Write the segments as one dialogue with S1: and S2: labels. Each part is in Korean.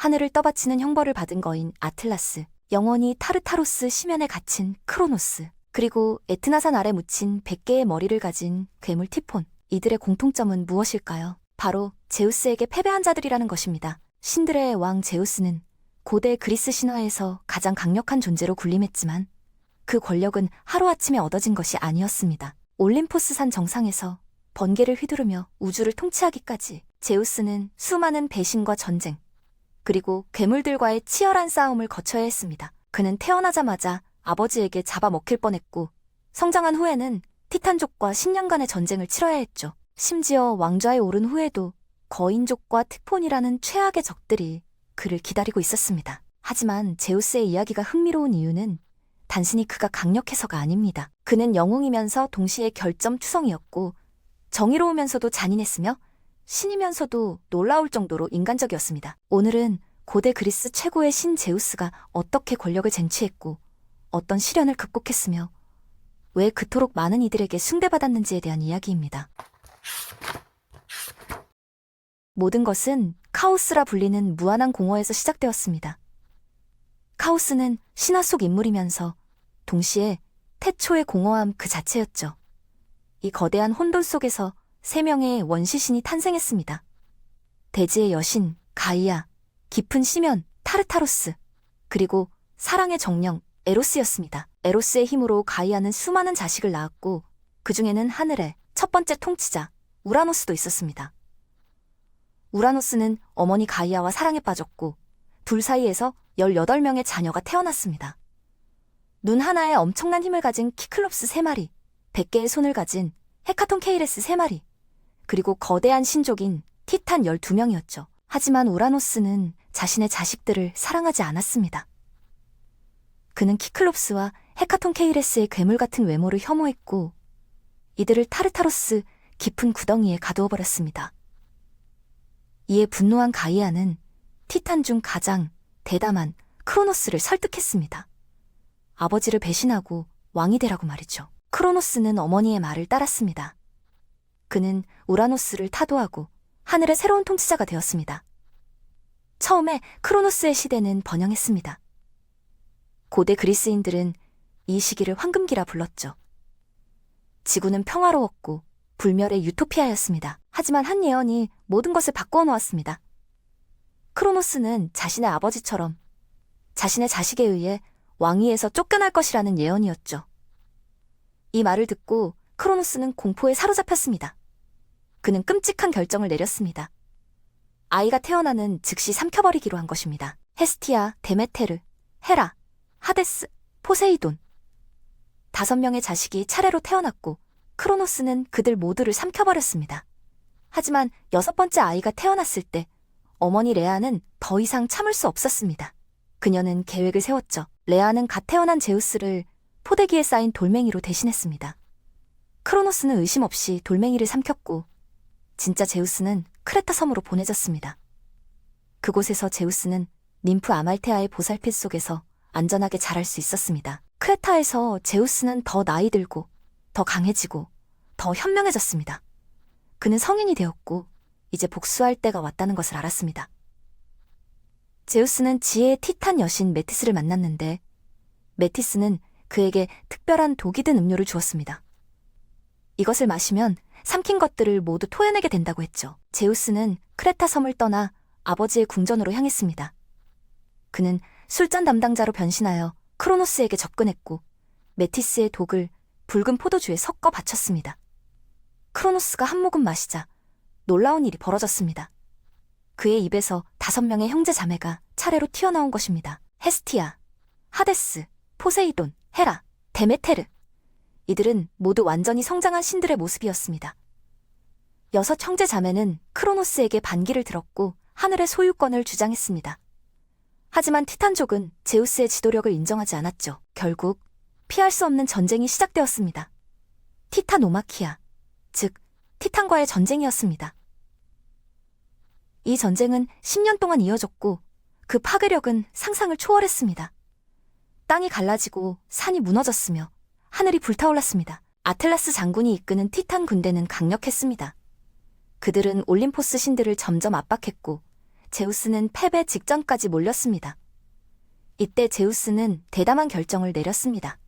S1: 하늘을 떠받치는 형벌을 받은 거인 아틀라스, 영원히 타르타로스 심연에 갇힌 크로노스, 그리고 에트나산 아래 묻힌 100개의 머리를 가진 괴물 티폰. 이들의 공통점은 무엇일까요? 바로 제우스에게 패배한 자들이라는 것입니다. 신들의 왕 제우스는 고대 그리스 신화에서 가장 강력한 존재로 군림했지만 그 권력은 하루아침에 얻어진 것이 아니었습니다. 올림포스 산 정상에서 번개를 휘두르며 우주를 통치하기까지 제우스는 수많은 배신과 전쟁, 그리고 괴물들과의 치열한 싸움을 거쳐야 했습니다. 그는 태어나자마자 아버지에게 잡아먹힐 뻔했고, 성장한 후에는 티탄족과 신년 간의 전쟁을 치러야 했죠. 심지어 왕좌에 오른 후에도 거인족과 트폰이라는 최악의 적들이 그를 기다리고 있었습니다. 하지만 제우스의 이야기가 흥미로운 이유는 단순히 그가 강력해서가 아닙니다. 그는 영웅이면서 동시에 결점 투성이었고 정의로우면서도 잔인했으며 신이면서도 놀라울 정도로 인간적이었습니다. 오늘은 고대 그리스 최고의 신 제우스가 어떻게 권력을 쟁취했고 어떤 시련을 극복했으며 왜 그토록 많은 이들에게 숭배받았는지에 대한 이야기입니다. 모든 것은 카오스라 불리는 무한한 공허에서 시작되었습니다. 카오스는 신화 속 인물이면서 동시에 태초의 공허함 그 자체였죠. 이 거대한 혼돈 속에서 세 명의 원시신이 탄생했습니다. 대지의 여신, 가이아, 깊은 심연, 타르타로스, 그리고 사랑의 정령, 에로스였습니다. 에로스의 힘으로 가이아는 수많은 자식을 낳았고, 그 중에는 하늘의 첫 번째 통치자, 우라노스도 있었습니다. 우라노스는 어머니 가이아와 사랑에 빠졌고, 둘 사이에서 18명의 자녀가 태어났습니다. 눈 하나에 엄청난 힘을 가진 키클롭스 3마리, 100개의 손을 가진 헤카톤 케이레스 3마리, 그리고 거대한 신족인 티탄 12명이었죠. 하지만 우라노스는 자신의 자식들을 사랑하지 않았습니다. 그는 키클롭스와 헤카톤 케이레스의 괴물 같은 외모를 혐오했고, 이들을 타르타로스 깊은 구덩이에 가두어 버렸습니다. 이에 분노한 가이아는 티탄 중 가장 대담한 크로노스를 설득했습니다. 아버지를 배신하고 왕이 되라고 말이죠. 크로노스는 어머니의 말을 따랐습니다. 그는 우라노스를 타도하고 하늘의 새로운 통치자가 되었습니다. 처음에 크로노스의 시대는 번영했습니다. 고대 그리스인들은 이 시기를 황금기라 불렀죠. 지구는 평화로웠고 불멸의 유토피아였습니다. 하지만 한 예언이 모든 것을 바꾸어 놓았습니다. 크로노스는 자신의 아버지처럼 자신의 자식에 의해 왕위에서 쫓겨날 것이라는 예언이었죠. 이 말을 듣고 크로노스는 공포에 사로잡혔습니다. 그는 끔찍한 결정을 내렸습니다. 아이가 태어나는 즉시 삼켜버리기로 한 것입니다. 헤스티아, 데메테르, 헤라, 하데스, 포세이돈. 다섯 명의 자식이 차례로 태어났고 크로노스는 그들 모두를 삼켜버렸습니다. 하지만 여섯 번째 아이가 태어났을 때 어머니 레아는 더 이상 참을 수 없었습니다. 그녀는 계획을 세웠죠. 레아는 갓 태어난 제우스를 포대기에 쌓인 돌멩이로 대신했습니다. 크로노스는 의심 없이 돌멩이를 삼켰고 진짜 제우스는 크레타 섬으로 보내졌습니다. 그곳에서 제우스는 님프 아말테아의 보살필 속에서 안전하게 자랄 수 있었습니다. 크레타에서 제우스는 더 나이 들고 더 강해지고 더 현명해졌습니다. 그는 성인이 되었고 이제 복수할 때가 왔다는 것을 알았습니다. 제우스는 지혜의 티탄 여신 메티스를 만났는데 메티스는 그에게 특별한 독이 든 음료를 주었습니다. 이것을 마시면 삼킨 것들을 모두 토해내게 된다고 했죠. 제우스는 크레타 섬을 떠나 아버지의 궁전으로 향했습니다. 그는 술잔 담당자로 변신하여 크로노스에게 접근했고 메티스의 독을 붉은 포도주에 섞어 바쳤습니다. 크로노스가 한 모금 마시자 놀라운 일이 벌어졌습니다. 그의 입에서 다섯 명의 형제 자매가 차례로 튀어나온 것입니다. 헤스티아, 하데스, 포세이돈, 헤라, 데메테르. 이들은 모두 완전히 성장한 신들의 모습이었습니다. 여섯 형제 자매는 크로노스에게 반기를 들었고 하늘의 소유권을 주장했습니다. 하지만 티탄족은 제우스의 지도력을 인정하지 않았죠. 결국 피할 수 없는 전쟁이 시작되었습니다. 티타노마키아, 즉 티탄과의 전쟁이었습니다. 이 전쟁은 10년 동안 이어졌고 그 파괴력은 상상을 초월했습니다. 땅이 갈라지고 산이 무너졌으며 하늘이 불타올랐습니다. 아틀라스 장군이 이끄는 티탄 군대는 강력했습니다. 그들은 올림포스 신들을 점점 압박했고 제우스는 패배 직전까지 몰렸습니다. 이때 제우스는 대담한 결정을 내렸습니다.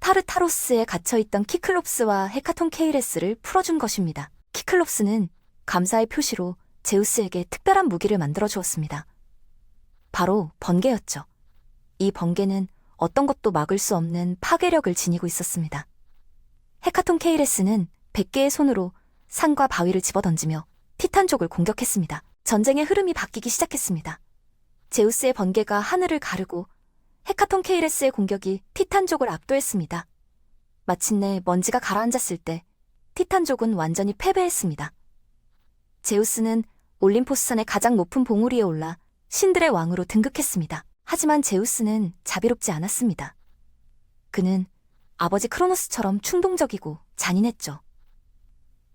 S1: 타르타로스에 갇혀있던 키클롭스와 헤카톤 케이레스를 풀어준 것입니다. 키클롭스는 감사의 표시로 제우스에게 특별한 무기를 만들어 주었습니다. 바로 번개였죠. 이 번개는 어떤 것도 막을 수 없는 파괴력을 지니고 있었습니다. 헤카톤 케이레스는 100개의 손으로 산과 바위를 집어던지며 티탄족을 공격했습니다. 전쟁의 흐름이 바뀌기 시작했습니다. 제우스의 번개가 하늘을 가르고 헤카톤 케이레스의 공격이 티탄족을 압도했습니다. 마침내 먼지가 가라앉았을 때 티탄족은 완전히 패배했습니다. 제우스는 올림포스산의 가장 높은 봉우리에 올라 신들의 왕으로 등극했습니다. 하지만 제우스는 자비롭지 않았습니다. 그는 아버지 크로노스처럼 충동적이고 잔인했죠.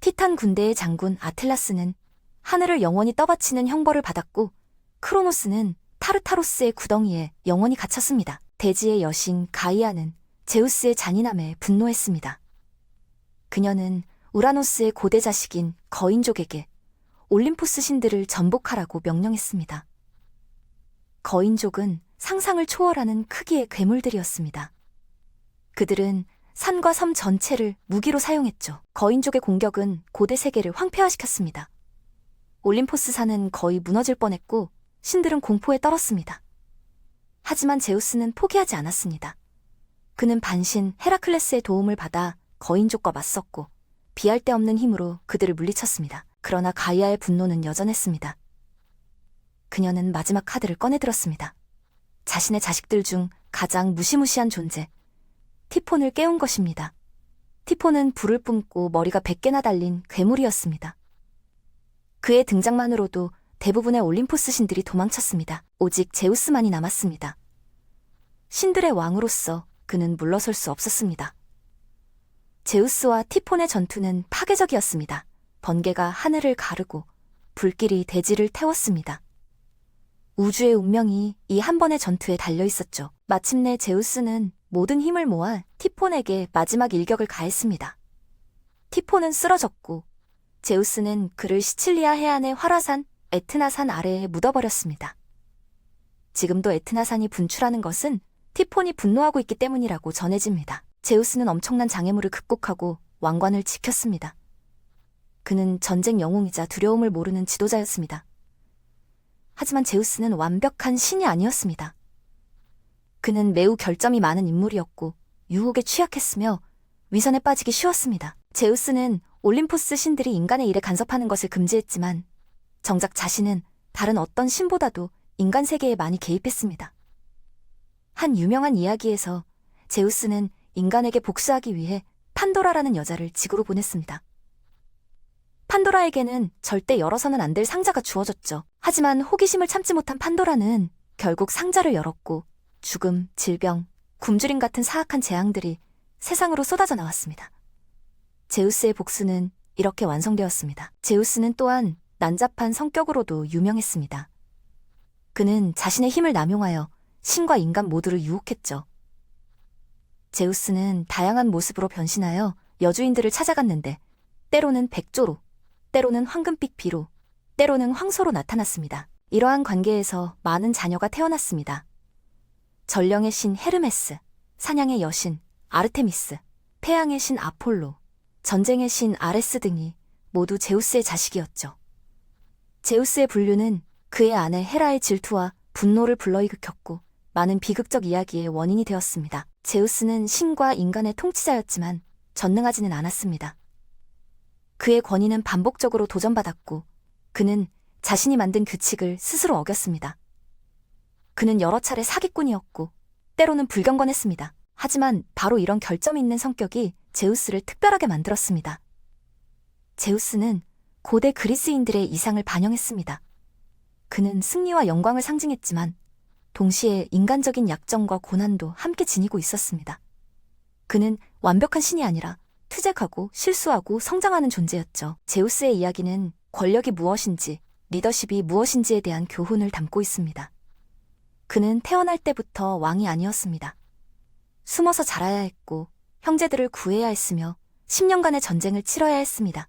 S1: 티탄 군대의 장군 아틀라스는 하늘을 영원히 떠받치는 형벌을 받았고 크로노스는 타르타로스의 구덩이에 영원히 갇혔습니다. 대지의 여신 가이아는 제우스의 잔인함에 분노했습니다. 그녀는 우라노스의 고대 자식인 거인족에게 올림포스 신들을 전복하라고 명령했습니다. 거인족은 상상을 초월하는 크기의 괴물들이었습니다. 그들은 산과 섬 전체를 무기로 사용했죠. 거인족의 공격은 고대 세계를 황폐화시켰습니다. 올림포스 산은 거의 무너질 뻔했고 신들은 공포에 떨었습니다. 하지만 제우스는 포기하지 않았습니다. 그는 반신 헤라클레스의 도움을 받아 거인족과 맞섰고 비할 데 없는 힘으로 그들을 물리쳤습니다. 그러나 가이아의 분노는 여전했습니다. 그녀는 마지막 카드를 꺼내들었습니다. 자신의 자식들 중 가장 무시무시한 존재, 티폰을 깨운 것입니다. 티폰은 불을 뿜고 머리가 100개나 달린 괴물이었습니다. 그의 등장만으로도 대부분의 올림포스 신들이 도망쳤습니다. 오직 제우스만이 남았습니다. 신들의 왕으로서 그는 물러설 수 없었습니다. 제우스와 티폰의 전투는 파괴적이었습니다. 번개가 하늘을 가르고 불길이 대지를 태웠습니다. 우주의 운명이 이 한 번의 전투에 달려 있었죠. 마침내 제우스는 모든 힘을 모아 티폰에게 마지막 일격을 가했습니다. 티폰은 쓰러졌고 제우스는 그를 시칠리아 해안의 활화산 에트나산 아래에 묻어버렸습니다. 지금도 에트나산이 분출하는 것은 티폰이 분노하고 있기 때문이라고 전해집니다. 제우스는 엄청난 장애물을 극복하고 왕관을 지켰습니다. 그는 전쟁 영웅이자 두려움을 모르는 지도자였습니다. 하지만 제우스는 완벽한 신이 아니었습니다. 그는 매우 결점이 많은 인물이었고 유혹에 취약했으며 위선에 빠지기 쉬웠습니다. 제우스는 올림포스 신들이 인간의 일에 간섭하는 것을 금지했지만 정작 자신은 다른 어떤 신보다도 인간 세계에 많이 개입했습니다. 한 유명한 이야기에서 제우스는 인간에게 복수하기 위해 판도라라는 여자를 지구로 보냈습니다. 판도라에게는 절대 열어서는 안 될 상자가 주어졌죠. 하지만 호기심을 참지 못한 판도라는 결국 상자를 열었고 죽음, 질병, 굶주림 같은 사악한 재앙들이 세상으로 쏟아져 나왔습니다. 제우스의 복수는 이렇게 완성되었습니다. 제우스는 또한 난잡한 성격으로도 유명했습니다. 그는 자신의 힘을 남용하여 신과 인간 모두를 유혹했죠. 제우스는 다양한 모습으로 변신하여 여주인들을 찾아갔는데 때로는 백조로, 때로는 황금빛 비로, 때로는 황소로 나타났습니다. 이러한 관계에서 많은 자녀가 태어났습니다. 전령의 신 헤르메스, 사냥의 여신 아르테미스, 태양의 신 아폴로, 전쟁의 신 아레스 등이 모두 제우스의 자식이었죠. 제우스의 분류는 그의 아내 헤라의 질투와 분노를 불러일으켰고 많은 비극적 이야기의 원인이 되었습니다. 제우스는 신과 인간의 통치자였지만 전능하지는 않았습니다. 그의 권위는 반복적으로 도전받았고 그는 자신이 만든 규칙을 스스로 어겼습니다. 그는 여러 차례 사기꾼이었고 때로는 불경건했습니다. 하지만 바로 이런 결점 있는 성격이 제우스를 특별하게 만들었습니다. 제우스는 고대 그리스인들의 이상을 반영했습니다. 그는 승리와 영광을 상징했지만 동시에 인간적인 약점과 고난도 함께 지니고 있었습니다. 그는 완벽한 신이 아니라 투쟁하고 실수하고 성장하는 존재였죠. 제우스의 이야기는 권력이 무엇인지, 리더십이 무엇인지에 대한 교훈을 담고 있습니다. 그는 태어날 때부터 왕이 아니었습니다. 숨어서 자라야 했고 형제들을 구해야 했으며 10년간의 전쟁을 치러야 했습니다.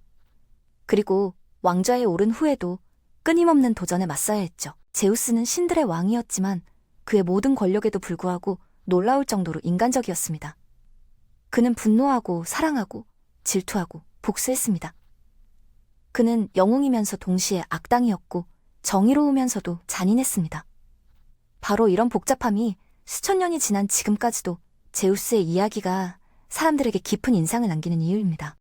S1: 그리고 왕좌에 오른 후에도 끊임없는 도전에 맞서야 했죠. 제우스는 신들의 왕이었지만 그의 모든 권력에도 불구하고 놀라울 정도로 인간적이었습니다. 그는 분노하고 사랑하고 질투하고 복수했습니다. 그는 영웅이면서 동시에 악당이었고 정의로우면서도 잔인했습니다. 바로 이런 복잡함이 수천 년이 지난 지금까지도 제우스의 이야기가 사람들에게 깊은 인상을 남기는 이유입니다.